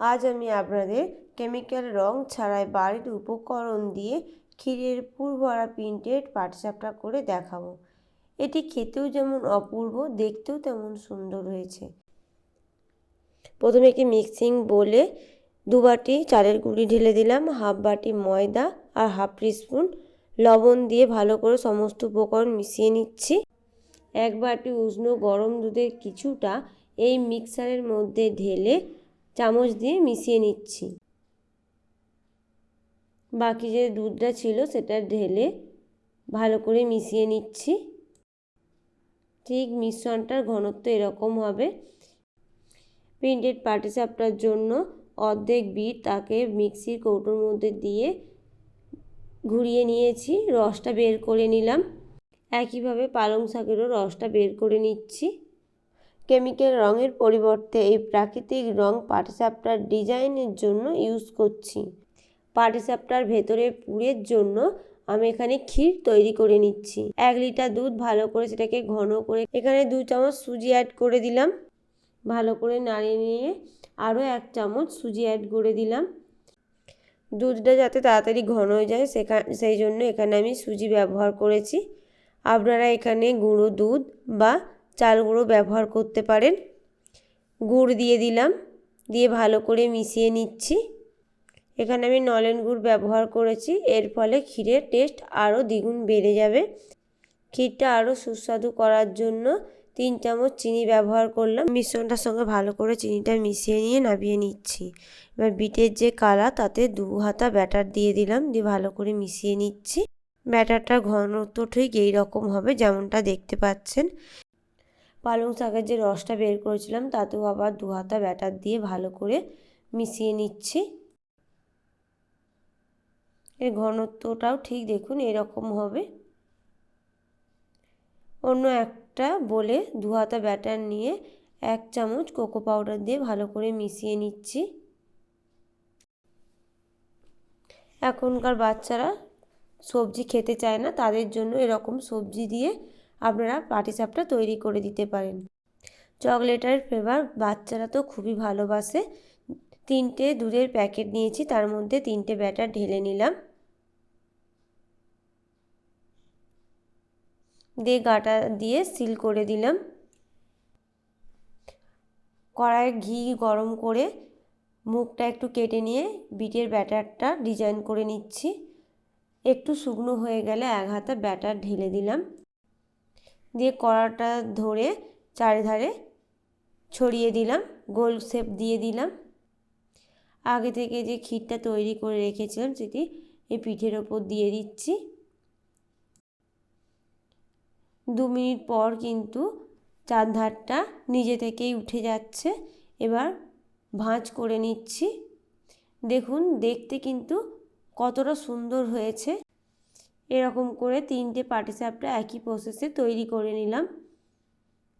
আজ আমি আপনাদের কেমিক্যাল রং ছাড়াই বাড়ির উপকরণ দিয়ে ক্ষীরের পুর ভরা প্রিন্টেড পাটিসাপটা করে দেখাবো। এটি খেতেও যেমন অপূর্ব, দেখতেও তেমন সুন্দর হয়েছে। প্রথমে একটি মিক্সিং বলে দু বাটি চালের গুঁড়ি ঢেলে দিলাম, হাফ বাটি ময়দা আর হাফ স্পুন লবণ দিয়ে ভালো করে সমস্ত উপকরণ মিশিয়ে নিচ্ছি। এক বাটি উষ্ণ গরম দুধের কিছুটা এই মিক্সারের মধ্যে ঢেলে চামচ দিয়ে মিশিয়ে নিচ্ছি। বাকি যে দুধটা ছিল সেটা ঢেলে ভালো করে মিশিয়ে নিচ্ছি। ঠিক মিশ্রণটার ঘনত্ব এরকম হবে। প্রিন্টেড পাটিসাপটার জন্য অর্ধেক বিট তাকে মিক্সির কৌটোর মধ্যে দিয়ে ঘুরিয়ে নিয়েছি, রসটা বের করে নিলাম। একইভাবে পালং শাকেরও রসটা বের করে নিচ্ছি। কেমিক্যাল রঙের পরিবর্তে এই প্রাকৃতিক রং পাটিসাপটার ডিজাইনের জন্য ইউজ করছি। পাটিসাপটার ভেতরে পুরের জন্য আমি এখানে ক্ষীর তৈরি করে নিচ্ছি। এক লিটার দুধ ভালো করে সেটাকে ঘন করে এখানে দু চামচ সুজি অ্যাড করে দিলাম। ভালো করে নাড়িয়ে নিয়ে আরও এক চামচ সুজি অ্যাড করে দিলাম। দুধটা যাতে তাড়াতাড়ি ঘন হয়ে যায় সেখান সেই জন্য এখানে আমি সুজি ব্যবহার করেছি। আপনারা এখানে গুঁড়ো দুধ বা চাল গুঁড়ো ব্যবহার করতে পারেন। গুড় দিয়ে দিলাম, দিয়ে ভালো করে মিশিয়ে নিচ্ছি। এখানে আমি নলেন গুড় ব্যবহার করেছি, এর ফলে ক্ষীরের টেস্ট আরও দ্বিগুণ বেড়ে যাবে। ক্ষীরটা আরও সুস্বাদু করার জন্য তিন চামচ চিনি ব্যবহার করলাম। মিশ্রণটার সঙ্গে ভালো করে চিনিটা মিশিয়ে নিয়ে নামিয়ে নিচ্ছি। এবার বিটের যে কালা, তাতে দু হাতা ব্যাটার দিয়ে দিলাম, দিয়ে ভালো করে মিশিয়ে নিচ্ছি। ব্যাটারটার ঘনত্ব ঠিক এই রকম হবে যেমনটা দেখতে পাচ্ছেন। পালং শাকের যে রসটা বের করেছিলাম, তাতেও আবার দু হাতা ব্যাটার দিয়ে ভালো করে মিশিয়ে নিচ্ছি। এর ঘনত্বটাও ঠিক দেখুন, এরকম হবে। অন্য একটা বলে দু হাতা ব্যাটার নিয়ে এক চামচ কোকো পাউডার দিয়ে ভালো করে মিশিয়ে নিচ্ছি। এখনকার বাচ্চারা সবজি খেতে চায় না, তাদের জন্য এরকম সবজি দিয়ে আপনারা পাটিসাপটা তৈরি করে দিতে পারেন। চকলেটের ফ্লেভার বাচ্চারা তো খুবই ভালোবাসে। তিনটে দুধের প্যাকেট নিয়েছি, তার মধ্যে তিনটে ব্যাটার ঢেলে নিলাম। দিয়ে গাটা দিয়ে সিল করে দিলাম। কড়াইয়ে ঘি গরম করে মুখটা একটু কেটে নিয়ে বিটের ব্যাটারটা ডিজাইন করে নিচ্ছি। একটু শুকনো হয়ে গেলে এক হাতে ব্যাটার ঢেলে দিলাম। দিয়ে কড়াটা ধরে চারিধারে ছড়িয়ে দিলাম, গোল শেপ দিয়ে দিলাম। আগে থেকে যে ক্ষীরটা তৈরি করে রেখেছিলাম সেটি এই পিঠের ওপর দিয়ে দিচ্ছি। দু মিনিট পর কিন্তু চারধারটা নিজে থেকেই উঠে যাচ্ছে। এবার ভাঁজ করে নিচ্ছি। দেখুন, দেখতে কিন্তু কতটা সুন্দর হয়েছে। এরকম করে তিনটে পাটিসাপটা একই প্রসেসে তৈরি করে নিলাম।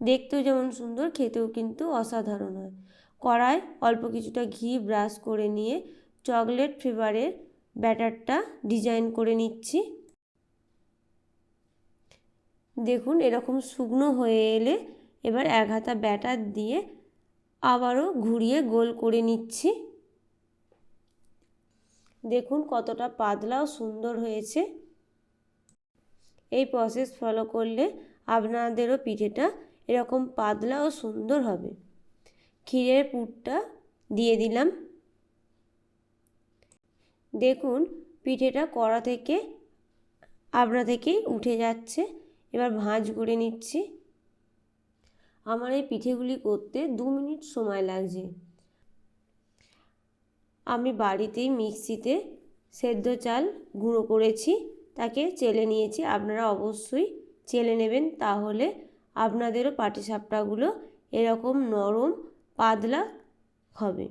দেখতেও যেমন সুন্দর, খেতেও কিন্তু অসাধারণ হয়। কড়ায় অল্প কিছুটা ঘি ব্রাশ করে নিয়ে চকলেট ফ্লেভারের ব্যাটারটা ডিজাইন করে নিচ্ছি। দেখুন, এরকম শুকনো হয়ে এলে এবার এক হাতা ব্যাটার দিয়ে আবারও ঘুরিয়ে গোল করে নিচ্ছি। দেখুন কতটা পাতলা সুন্দর হয়েছে। এই প্রসেস ফলো করলে আপনাদেরও পিঠেটা এরকম পাতলা ও সুন্দর হবে। ক্ষীরের পুরটা দিয়ে দিলাম। দেখুন, পিঠেটা কড়া থেকে আপনা থেকেই উঠে যাচ্ছে। এবার ভাঁজ করে নিচ্ছি। আমার এই পিঠেগুলি করতে দু মিনিট সময় লাগছে। আমি বাড়িতেই মিক্সিতে সেদ্ধ চাল গুঁড়ো করেছি। তাকে চেলে নিয়েছি, আপনারা অবশ্যই চেলে নেবেন। তাহলে আপনাদেরও পাটিসাপটাগুলো এরকম নরম, পাতলা হবে।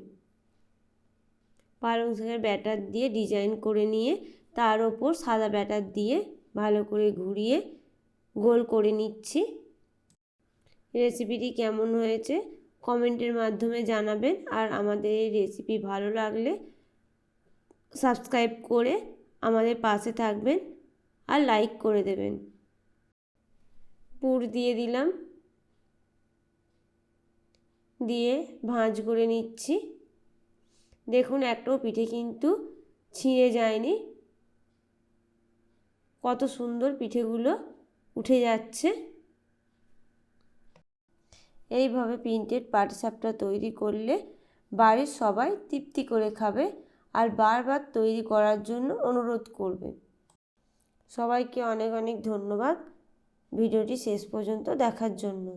পালং শাকের ব্যাটার দিয়ে ডিজাইন করে নিয়ে তার ওপর সাদা ব্যাটার দিয়ে ভালো করে ঘুরিয়ে গোল করে নিচ্ছি। রেসিপিটি কেমন হয়েছে কমেন্টের মাধ্যমে জানাবেন। আর আমাদের এই রেসিপি ভালো লাগলে সাবস্ক্রাইব করে আমাদের পাশে থাকবেন। আর লাইক করে দেবেন। পুর দিয়ে দিলাম। দিয়ে ভাঁজ করে নিচ্ছি। দেখুন একটাও পিঠে কিন্তু ছিঁড়ে যায়নি। কত সুন্দর পিঠেগুলো উঠে যাচ্ছে। এইভাবে প্রিন্টেড পাটিসাপটা তৈরি করলে বাড়ির সবাই তৃপ্তি করে খাবে আর বারবার তৈরি করার জন্য অনুরোধ করবে। সবাইকে অনেক অনেক ধন্যবাদ। ভিডিওটি শেষ পর্যন্ত দেখার জন্য।